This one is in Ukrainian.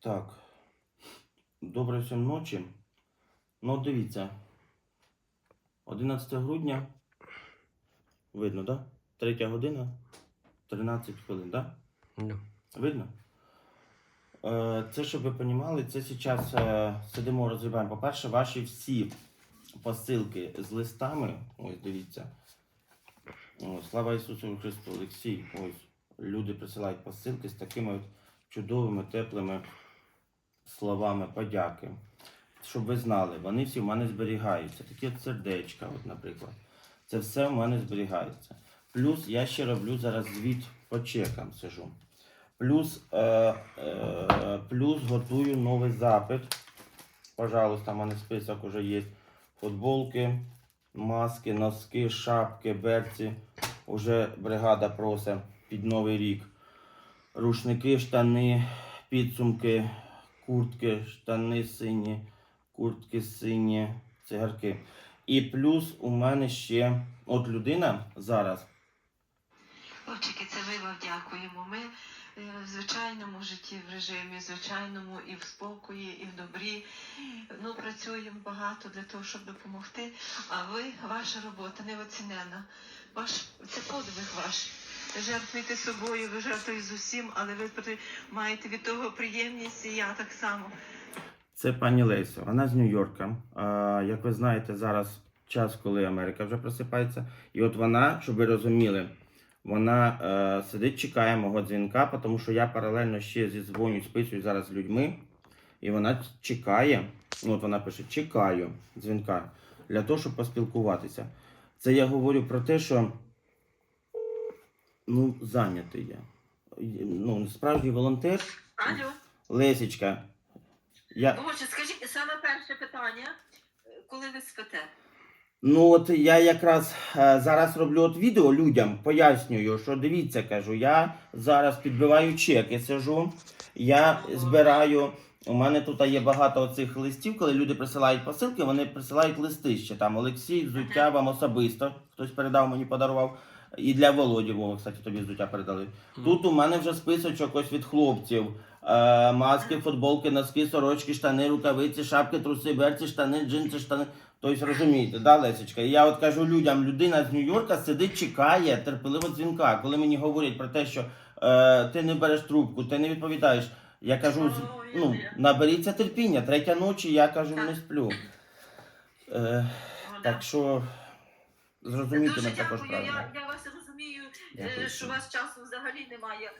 Так. Добре всім ночі. Ну, дивіться. 11 грудня. Видно, так? Да? Третя година. 13 хвилин, так? Да? Видно? Е, Це, щоб ви розуміли, це зараз е, сидимо, розглядаємо. По-перше, ваші всі посилки з листами. Ось дивіться. О, слава Ісусу Христу, Олексій. Ось люди присилають посилки з такими от чудовими, теплими словами подяки. Щоб ви знали, вони всі в мене зберігаються. Такі от сердечка, от, наприклад. Це все в мене зберігається. Плюс я ще роблю зараз звіт по чекам сижу. Плюс, е, е, плюс готую новий запит. Пожалуйста, в мене список уже є. Футболки, маски, носки, шапки, берці. Уже бригада просить під Новий рік. Рушники, штани, підсумки, куртки, штани сині, куртки сині, цигарки. І плюс у мене ще от людина зараз. Хлопчики, це ми вам дякуємо. Ми е, в звичайному житті, в режимі, в звичайному і в спокої, і в добрі. Ну, працюємо багато для того, щоб допомогти. А ви, ваша робота неоцінена. Ваш це подвиг ваш. Жертвуєте собою, ви жертвуєте з усім, але ви маєте від того приємність, і я так само. Це пані Леся, вона з Нью-Йорка. Як ви знаєте, зараз час, коли Америка вже просипається. І от вона, щоб ви розуміли, вона е, сидить, чекає мого дзвінка, тому що я паралельно ще зідзвоню, списую зараз з людьми. І вона чекає, ну от вона пише, чекаю дзвінка для того, щоб поспілкуватися. Це я говорю про те, що ну, зайнятий я. Ну, справжній волонтер, Алло, Лесічка. Я, Боже, скажіть саме перше питання, коли ви спите? Ну от я якраз е, зараз роблю от відео людям, пояснюю, що дивіться, кажу, я зараз підбиваю чеки, сижу, я збираю. У мене тут є багато цих листів, коли люди присилають посилки, вони присилають листи ще там. Олексій, взуття вам особисто. Хтось передав мені, подарував. І для Володі, Вова, кстати, тобі взуття передали. Тут у мене вже списочок ось від хлопців. Е, маски, футболки, носки, сорочки, штани, рукавиці, шапки, труси, берці, штани, джинси, штани. Тобто розумієте, да, Лесечка? І я от кажу людям, людина з Нью-Йорка сидить, чекає терпеливо дзвінка. Коли мені говорять про те, що е, ти не береш трубку, ти не відповідаєш. Я кажу, ну, наберіться терпіння, третя ночі, я кажу, не сплю. Е, так що зрозумійте мене також правильно. Дякую. що у вас часу взагалі немає.